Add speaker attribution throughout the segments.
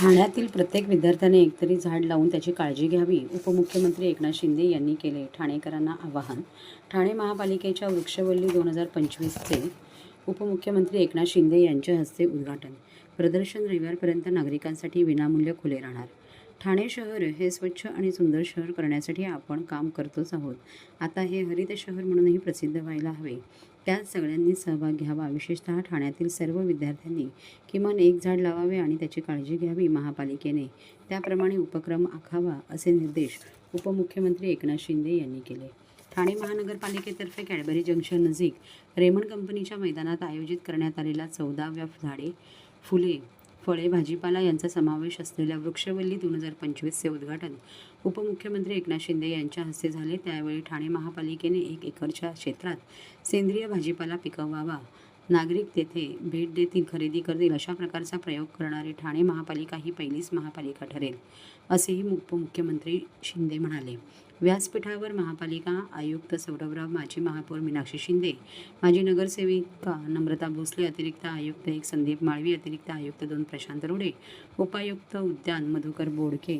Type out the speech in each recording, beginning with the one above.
Speaker 1: ठाण्यातील प्रत्येक विद्यार्थ्याने एकतरी झाड लावून त्याची काळजी घ्यावी उपमुख्यमंत्री एकनाथ शिंदे यांनी केले ठाणेकरांना आवाहन. ठाणे महापालिकेच्या वृक्षवल्ली दोन हजार पंचवीसचे उपमुख्यमंत्री एकनाथ शिंदे यांच्या हस्ते उद्घाटन. प्रदर्शन रविवारपर्यंत नागरिकांसाठी विनामूल्य खुले राहणार. ठाणे शहर हे स्वच्छ आणि सुंदर शहर करण्यासाठी आपण काम करतोच आहोत. आता हे हरित शहर म्हणूनही प्रसिद्ध व्हायला हवे. त्यात सगळ्यांनी सहभाग घ्यावा. विशेषतः ठाण्यातील सर्व विद्यार्थ्यांनी किमान एक झाड लावावे आणि त्याची काळजी घ्यावी महापालिकेने. त्याप्रमाणे उपक्रम आखावा असे निर्देश उपमुख्यमंत्री एकनाथ शिंदे यांनी केले. ठाणे महानगरपालिकेतर्फे कॅडबरी जंक्शन नजीक रेमंड कंपनीच्या मैदानात आयोजित करण्यात आलेला चौदाव्या झाडे फुले फळे भाजीपाला यांचा समावेश असलेल्या वृक्षवल्ली दोन हजार पंचवीसचे उद्घाटन. उपमुख्यमंत्री एकनाथ शिंदे यांच्या हस्ते झाले. त्यावेळी ठाणे महापालिकेने एक एकरच्या क्षेत्रात सेंद्रिय भाजीपाला पिकवावा. नागरिक तेथे भेट देतील खरेदी करतील अशा प्रकारचा प्रयोग करणारी ठाणे महापालिका ही पहिलीच महापालिका ठरेल असेही उपमुख्यमंत्री शिंदे म्हणाले. व्यासपीठावर महापालिका आयुक्त सौरभराव माजी महापौर मीनाक्षी शिंदे माजी नगरसेविका नम्रता भोसले अतिरिक्त आयुक्त एक संदीप माळवी अतिरिक्त आयुक्त दोन प्रशांत रोडे उपायुक्त उद्यान मधुकर बोडके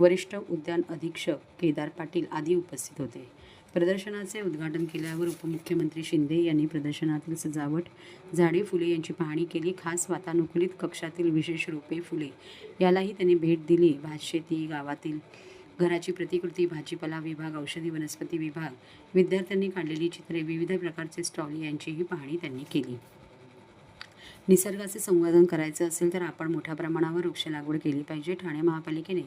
Speaker 1: वरिष्ठ उद्यान अधीक्षक केदार पाटील आदी उपस्थित होते. प्रदर्शनाचे उद्घाटन केल्यावर उपमुख्यमंत्री शिंदे यांनी प्रदर्शनातील सजावट झाडे फुले यांची पाहणी केली. खास वातानुकूलित कक्षातील विशेष रोपे फुले यालाही त्यांनी भेट दिली. भातशेती गावातील घराची प्रतिकृती भाजीपाला विभाग औषधी वनस्पती विभाग विद्यार्थ्यांनी काढलेली चित्रे विविध प्रकारचे स्टॉल यांचीही पाहणी त्यांनी केली. निसर्गाचे संवर्धन करायचं असेल तर आपण मोठ्या प्रमाणावर वृक्ष लागवड केली पाहिजे. ठाणे महापालिकेने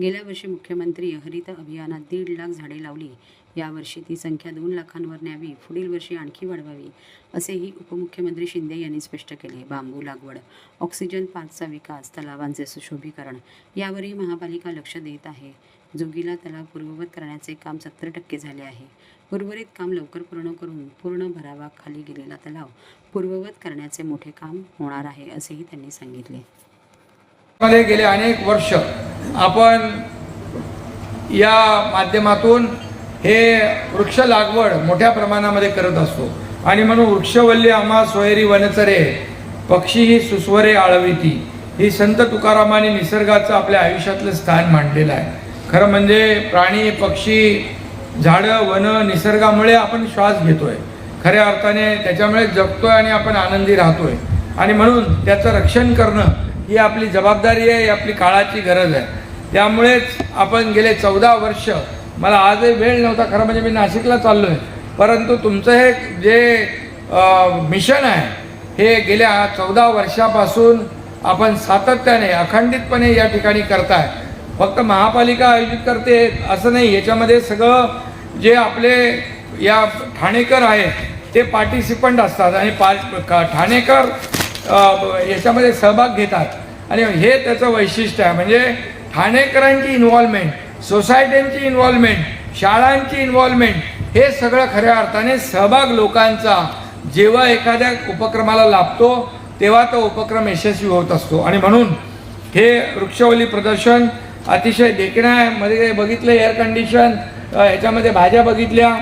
Speaker 1: गेल्या वर्षी मुख्यमंत्री हरित अभियानात दीड लाख झाडे लावली. यावर्षी ती संख्या दोन लाखांवर न्यावी पुढील वर्षी आणखी वाढवावी असेही उपमुख्यमंत्री शिंदे यांनी स्पष्ट केले. बांबू लागवड ऑक्सिजन पार्कचा विकास तलावांचे सुशोभीकरण यावरही महापालिका लक्ष देत आहे. जोगीला तलाव पूर्ववत करण्याचे काम सत्तर टक्के झाले आहे. उर्वरित काम लवकर पूर्ण करून पूर्ण भरावा खाली गेलेला तलाव पूर्ववत करण्याचे मोठे काम होणार आहे असेही त्यांनी सांगितले.
Speaker 2: गेले अनेक वर्ष आपण या माध्यमातून हे वृक्ष लागवड मोठ्या प्रमाणामध्ये करत असतो. आणि म्हणून वृक्षवल्ली आम्हा सोयरी वनचरे पक्षी ही सुस्वरे आळविती. ही संत तुकारामाने निसर्गाचं आपल्या आयुष्यातलं स्थान मांडलेलं आहे. खरं म्हणजे प्राणी पक्षी झाडं वन निसर्गामुळे आपण श्वास घेतोय. खऱ्या अर्थाने त्याच्यामुळे जगतोय आणि आपण आनंदी राहतोय. आणि म्हणून त्याचं रक्षण करणं ही आपली जबाबदारी आहे ही आपली काळाची गरज आहे. त्यामुळेच आपण गेले चौदा वर्ष मला आजही वेळ नव्हता खरं म्हणजे मी नाशिकला चाललो आहे परंतु तुमचं हे जे मिशन आहे हे गेल्या चौदा वर्षापासून आपण सातत्याने अखंडितपणे या ठिकाणी करताय. फक्त महापालिका आयोजित करते असं नाही याच्यामध्ये सगळं जे आपले या ठाणेकर आहेत ते पार्टिसिपंट असतात आणि पा ठाणेकर याच्यामध्ये सहभाग घेतात. आणि हे त्याचं वैशिष्ट्य आहे म्हणजे ठाणेकरांची इन्व्हॉल्वमेंट सोसायट्यांची इन्व्हॉल्वमेंट शाळांची इन्व्हॉल्वमेंट हे सगळं खऱ्या अर्थाने सहभाग लोकांचा जेव्हा एखाद्या उपक्रमाला लाभतो तेव्हा तो उपक्रम यशस्वी होत असतो. आणि म्हणून हे वृक्षवली प्रदर्शन अतिशय देखण्यामध्ये मध्ये बघितलं एअर कंडिशन याच्यामध्ये भाज्या बघितल्या